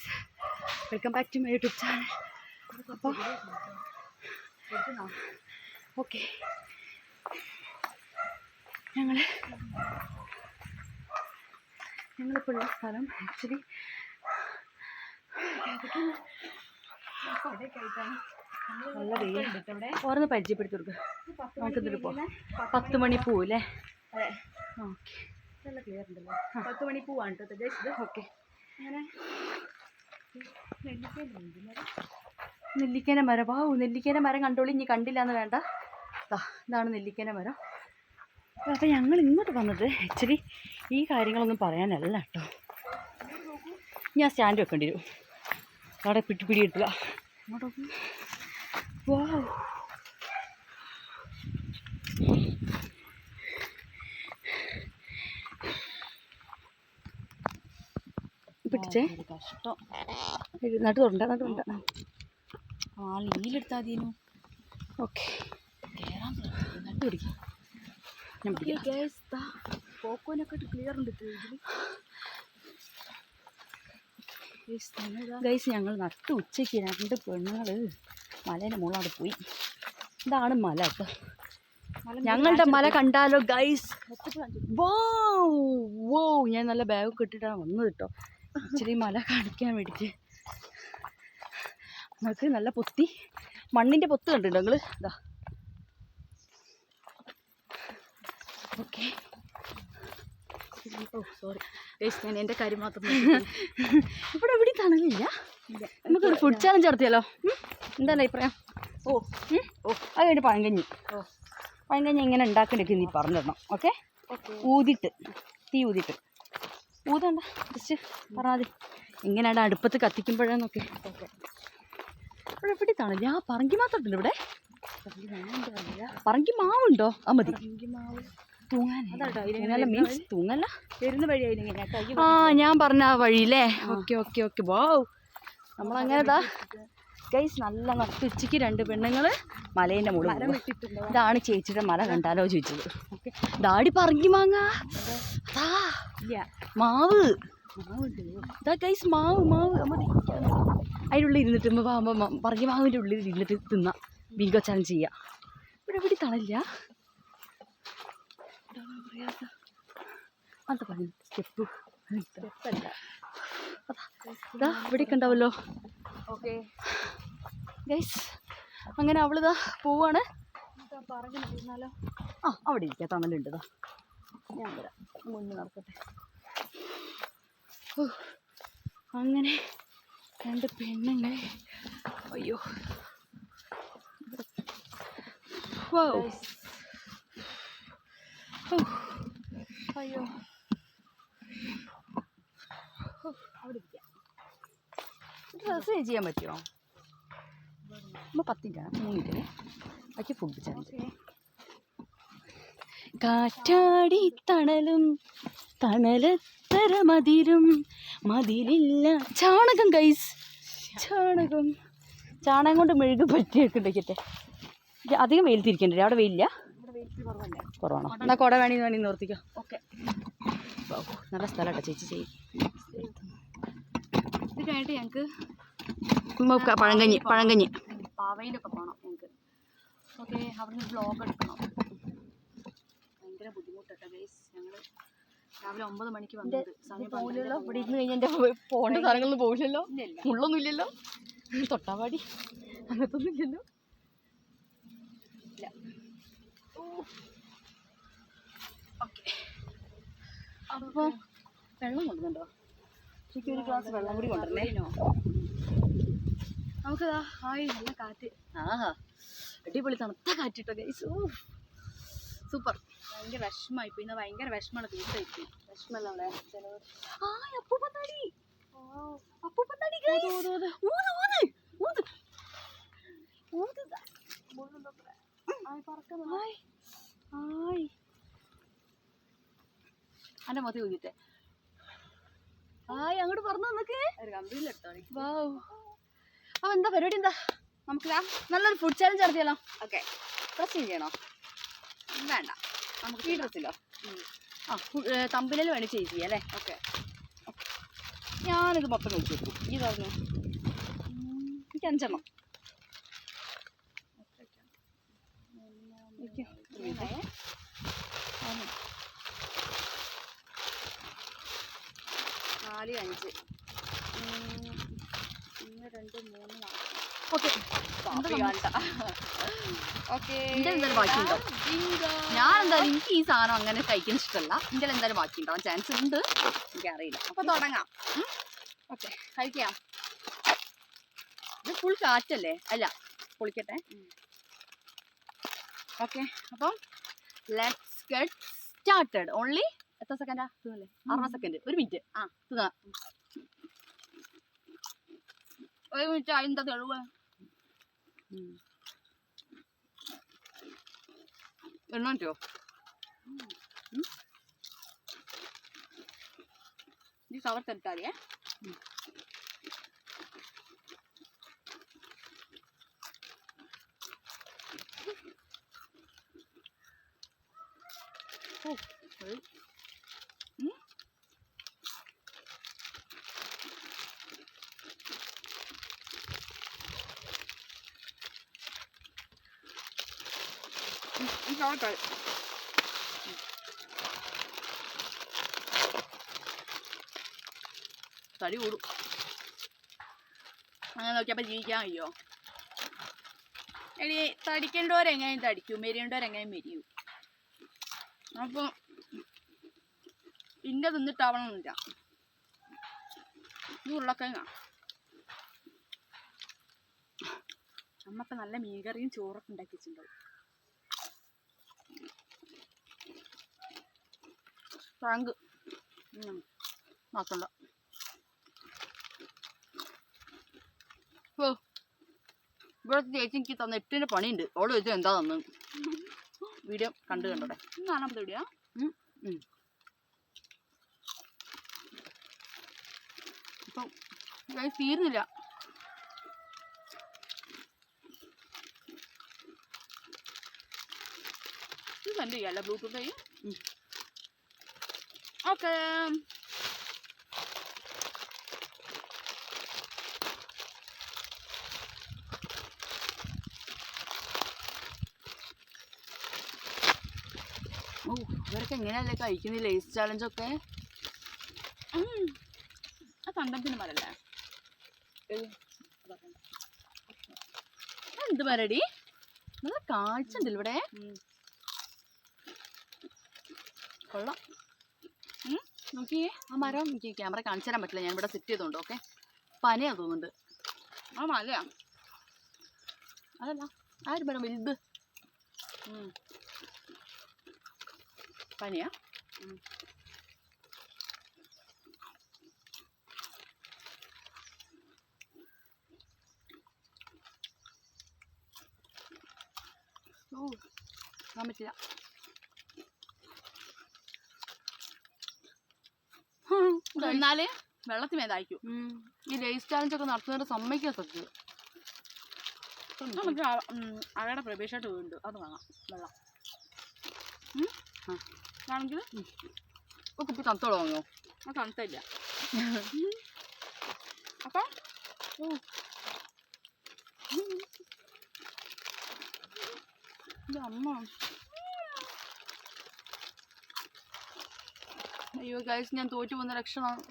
Guys welcome back to my YouTube channel അപ്പോൾ okay ഞങ്ങൾ ഞങ്ങളിപ്പോൾ ഉള്ള സ്ഥലം ആക്ച്വലി നല്ല വെയിലുണ്ട് ഓർന്ന് പരിചയപ്പെടുത്തി കൊടുക്കുക നമുക്കിതിട്ട് പോകാം പത്ത് മണി പോവില്ലേ അതെ. ഓക്കെ നല്ല ക്ലിയർ ഉണ്ടല്ലോ. പത്ത് മണി പൂവാണ് കേട്ടോ. ഓക്കെ അങ്ങനെ നെല്ലിക്കേന മരം. വാ നെല്ലിക്കേന മരം കണ്ടോളി ഇനി കണ്ടില്ല എന്ന് വേണ്ട ഇതാണ് നെല്ലിക്കേന മരം. അപ്പോൾ ഞങ്ങൾ ഇങ്ങോട്ട് വന്നത് ആക്ച്വലി ഈ കാര്യങ്ങളൊന്നും പറയാനല്ല കേട്ടോ. ഞാൻ സ്റ്റാൻഡ് വെക്കേണ്ടി വരും. അവിടെ പിടി പിടി കിട്ടില്ല. വാ. പിടിച്ചേ കഷ്ടം. നട്ട് തൊണ്ട നട്ട് തൊണ്ട ആ ലീലെടുത്താൽ മതിനു ഓക്കെ. കയറാൻ നട്ട് പിടിക്കാം. ഞാൻ പിടിക്കാം. ഗൈസ് പോക്കോനൊക്കെ ക്ലിയർ ഉണ്ട് ഗൈസ് ഞങ്ങൾ നട്ട് ഉച്ചയ്ക്ക് രണ്ട് പെണ്ണുങ്ങൾ മലേന്റെ മുകളോട് പോയി. ഇതാണ് മല ഞങ്ങളുടെ മല കണ്ടാലോ ഗൈസ് വോ വോ ഞാൻ നല്ല ബാഗ് കിട്ടിട്ടാണ് വന്നത് കേട്ടോ. ഇച്ചിരി മല കാണിക്കാൻ വേണ്ടിയിട്ട്. നമുക്ക് നല്ല പൊത്തി. മണ്ണിന്റെ പൊത്ത് കണ്ടിട്ടുണ്ട് നിങ്ങൾ ഇതാ ഓക്കെ. ഓ സോറി ഞാൻ എന്റെ കാര്യം മാത്രം ഇവിടെ എവിടെ തണലില്ല. നമുക്കൊരു ഫുഡ് ചാലഞ്ച് നടത്തിയാലോ? ഉം? എന്താണ് അഭിപ്രായം? ഓ. ഓ. അത് കഴിഞ്ഞ് പഴങ്കഞ്ഞി ഓ. പഴങ്കഞ്ഞി എങ്ങനെ ഉണ്ടാക്കണ്ടൊക്കെ നീ പറഞ്ഞു തരണം. ഓക്കെ? ഓക്കെ. ഊതിട്ട്. തീ ഊതിട്ട്. ഊതണ്ട ജസ്റ്റ് പറഞ്ഞാൽ എങ്ങനെയാണ് അടുപ്പത്ത് കത്തിക്കുമ്പോഴെന്നൊക്കെ. ഓക്കെ ഇവിടെ എവിടെ തണൽ ആ പറങ്കി മാത്രമുണ്ടല്ലോ ഇവിടെ? പറങ്കി മാവുണ്ടോ? ആ മതി. മീൻസ് തൂങ്ങല്ല. വരുന്ന ആ ഞാൻ പറഞ്ഞ ആ വഴിയില്ലേ? Okay okay okay. വാവ് നമ്മളങ്ങനെതാ. ഗൈസ് നല്ല നട്ട് ഉച്ചയ്ക്ക് രണ്ട് പെണ്ണുങ്ങൾ മലേന്റെ മുകളിൽ ഇതാണ് ചേച്ചിയുടെ മല കണ്ടാലോ ചോദിച്ചത്. ദാടി പറങ്കി മാങ്ങ. അതാ മാവ്. ഇതാ ഗൈസ് മാവ് മാവ്. അതിനുള്ളിൽ ഇരുന്നിട്ട് പറങ്കി മാവിന്റെ ഉള്ളിൽ ഇരുന്നിട്ട് തിന്നാം. വീഗോ ചാലഞ്ച് ചെയ്യാം. ഇവിടെ എവിടെ അത് പറഞ്ഞു സ്റ്റെപ്പ് സ്റ്റെപ്പല്ല അതാ ഇവിടെയൊക്കെ ഉണ്ടാവല്ലോ. ഓക്കെ. ഗൈസ് അങ്ങനെ അവളിതാ പോവാണ്. പറഞ്ഞു ഇരുന്നാലോ ആ അവിടെ ഇരിക്കുക തണലുണ്ട് ഇതാ. ഞാൻ വരാം. മുന്നിൽ നടക്കട്ടെ. അങ്ങനെ രണ്ട് പെണ്ണുങ്ങൾ അയ്യോ. അയ്യോ. അവിടെ ഇരിക്കാം. ഡ്രസ്സ് ചെയ്യാൻ പറ്റുമോ നമ്മൾ പത്തിന്റാണ് മൂന്നിന്റെ ബാക്കി ഫുഡ് ചെയ്യാൻ കാറ്റാടി തണലും തണലത്തര മതിരും മതിലില്ല. ചാണകം കൈസ് ചാണകം. ചാണകം കൊണ്ട് മെഴുക് പറ്റിയൊക്കെ അധികം വെയിലത്തിരിക്കണ്ടേ അവിടെ വെയിലില്ല? കുറവാണോ? എന്നാൽ കുട വേണമെങ്കിൽ വേണമെങ്കിൽ നിർത്തിക്കോ ഓക്കെ. നല്ല സ്ഥലമാട്ടോ ചേച്ചി ചെയ്യും. ഇത് കഴിഞ്ഞിട്ട് ഞങ്ങൾക്ക് പഴങ്കഞ്ഞി പഴങ്കഞ്ഞി പാവയിലൊക്കെ പോകണം ഞങ്ങൾക്ക് ഓക്കെ അവിടുന്ന് ബ്ലോഗ് എടുക്കണം. ഭയങ്കര ബുദ്ധിമുട്ടട്ടോ ഗൈസ് ഞങ്ങൾ രാവിലെ ഒമ്പത് മണിക്ക് വന്നത്. സമയം ഇവിടെ ഇരുന്ന് കഴിഞ്ഞാൽ എന്റെ പോകേണ്ട സാധനങ്ങളൊന്നും പോകില്ലല്ലോ ഇല്ലില്ല. മുള്ളൊന്നും ഇല്ലല്ലോ തൊട്ടാവാടി. അങ്ങനത്തൊന്നും ഇല്ലല്ലോ ഇല്ല ഓക്കെ. അപ്പോൾ വെള്ളം കൊണ്ടുവന്നുണ്ടോ എനിക്ക് ഒരു ഗ്ലാസ് വെള്ളം കൂടി കൊണ്ടുവരണേ. നമുക്ക് ഹായ് നല്ല കാറ്റ്. ആഹാ അടിപൊളി തണുത്ത കാറ്റിട്ടോ ഗൈസ് സൂപ്പർ. ഭയങ്കര വിഷമായി പിന്നെ ഭയങ്കര വിഷമാണ് തീർച്ചയായിട്ടും വിഷമല്ല അവിടെ? ചിലവ്. ആ അപ്പൂപ്പത്താടി അപ്പൂപ്പത്താടി ഗൈസ് ഊത് ഊത് ഊത്. ഊത് ദാ. Hi hi. എന്റെ മതി ഊതിട്ടെ ഹായ് അങ്ങോട്ട് പറഞ്ഞു നിനക്ക്? വാവ്. അപ്പോൾ എന്താ പരിപാടി എന്താ? നമുക്ക് നല്ലൊരു ഫുഡ് ചാലഞ്ച് നടത്തിയാലോ ഓക്കെ. ഡ്രസ് ചെയ്യണോ? വേണ്ട. നമുക്ക് ഈ ഡ്രസ്സിലോ ആ തമ്പിലിൽ വേണ്ടി ചേച്ചി അല്ലേ? ഓക്കെ. ഞാനിത് മൊത്തം കഴിച്ചു വെക്കും. ഈ പറഞ്ഞു. എനിക്ക് അഞ്ചെണ്ണം. Thank ഒരു മിനിറ്റ്. ആണ്. നാല് അഞ്ച്. ഒന്ന് രണ്ട് മൂന്ന് നാല്. ഓക്കെ. ഓക്കെ. എന്തായാലും ബാക്കിയുണ്ടോ? ഞാൻ എന്തായാലും എനിക്ക് ഈ സാധനം അങ്ങനെ കഴിക്കുന്ന ഇഷ്ടമല്ല. ഇന്ത്യയിൽ എന്തായാലും ബാക്കി ഉണ്ടാവാൻ ചാൻസ് ഉണ്ട്. എനിക്കറിയില്ല. അപ്പൊ തുടങ്ങാം. ഓക്കെ. കഴിക്കാം. ഇത് ഫുൾ കാറ്റല്ലേ? അല്ല പൊളിക്കട്ടെ. ഓക്കെ. അപ്പം ലെറ്റ്സ് ഗെറ്റ് സ്റ്റാർട്ടഡ് ഓൺലി എത്ര സെക്കൻഡാ തീർന്നല്ലേ അറുപത് സെക്കൻഡ് ഒരു മിനിറ്റ് ആ. തീർന്നാ ഒരു മിനിറ്റ് അതിന്റെ തെളിവ്? എണ്ണോ കവർ ഈ കവർ തട്ടാതിയേ ഈ തരും തടി കൂടും അങ്ങനെ നോക്കിയപ്പോൾ ജീവിക്കാൻ കഴിയോ എടി തടിക്കേണ്ടവരെങ്ങനെയും തടിക്കും മെരിയേണ്ടവരെങ്ങനെയും മെരിയും അപ്പോൾ ഇന്ന തിന്നിട്ടാവണമെന്നില്ല ഇത് ഉരുളക്കിഴങ്ങാ അമ്മയ്ക്ക് നല്ല മീൻകറിയും ചോറൊക്കെ ഉണ്ടാക്കി ഫ്രാങ്ക്. നോക്കണ്ട ഓ ഇവിടുത്തെ ചേച്ചി എനിക്ക് തന്ന എട്ടിന്റെ പണിയുണ്ട്. അവൾ ചോദിച്ചു എന്താ തന്നു? വീഡിയോ കണ്ടു കണ്ടോടെ. കാണാൻ വീഡിയോ. ഇപ്പം തീരുന്നില്ല. ഇത് ചെയ്യാല്ലേ ബ്ലൂടൂത്ത് ഓക്കെ ഓ ഇവരൊക്കെ എങ്ങനെയല്ലേ കഴിക്കുന്ന ലേസ് ചാലഞ്ചൊക്കെ ആ കണ്ടത്തിന് മരല്ലേ? എന്ത് മരടി? നല്ല കാഴ്ച ഉണ്ടല്ലോ ഇവിടെ കൊള്ളാം. നോക്കിയേ ആ മരം എനിക്ക് ക്യാമറ കാണിച്ചു തരാൻ പറ്റില്ല. ഞാൻ ഇവിടെ സെറ്റ് ചെയ്തോണ്ട് ഓക്കെ പനയാ തോന്നുന്നുണ്ട് ആ മലയാ. അതല്ല ആ ഒരു മരം വലുത്. പനിയാ? ഓ പറ്റില്ല. എന്നാൽ വെള്ളത്തിൽ ഈ ലേസ് ചാലഞ്ച് ഒക്കെ നടത്തുന്നവരെ സമ്മതിക്കാൻ സത്യം നമുക്ക് അവയുടെ പ്രവേശമായിട്ട് വീണ്ടു അത് വാങ്ങാം വെള്ളം. ആണെങ്കിൽ ഇപ്പൊ കുപ്പി തണുത്തോളം വാങ്ങിയോ ആ തണുത്തില്ല. അപ്പം? അമ്മ. അയ്യോ ഗൈസ് ഞാൻ തോറ്റു പോകുന്ന ലക്ഷണമാണ്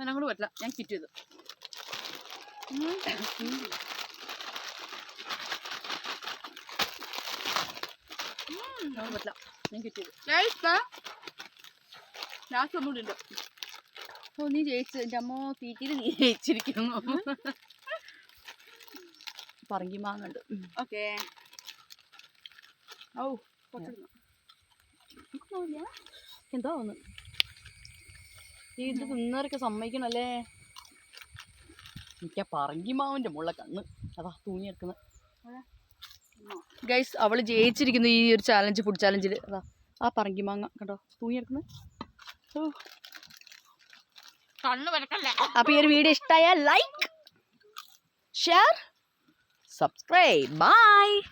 എന്നെ കൊണ്ട് പറ്റില്ല ഞാൻ കിറ്റ് ചെയ്തു. പറ്റില്ല ഞാൻ കിറ്റ് ചെയ്തു. ലാസ്റ്റ് ഒന്നുകൂടി ഉണ്ട് ഓ നീ ജയിച്ചു എന്റെ അമ്മ തീറ്റിയിൽ നീ ജയിച്ചിരിക്കുന്നു. പറങ്കി മാങ്ങണ്ട്. ഓക്കെ. കുറച്ചിടുന്നു എന്താ ഒന്ന് ഈ ഇത് തിന്നവരൊക്കെ സമ്മതിക്കണല്ലേ? എനിക്ക് ആ പറങ്കി മാവിന്റെ മുള്ള കണ്ണ്. അതാ തൂങ്ങിയെടുക്കുന്നത് ഗൈസ് അവൾ ജയിച്ചിരിക്കുന്നു ഈ ഒരു ചാലഞ്ച് ഫുഡ് ചാലഞ്ചിൽ അതാ ആ പറങ്കി മാങ്ങ കണ്ടോ? തൂങ്ങിയെടുക്കുന്നത് അപ്പോൾ ഈ ഒരു വീഡിയോ ഇഷ്ടമായ ലൈക്ക് ഷെയർ സബ്സ്ക്രൈബ് ബൈ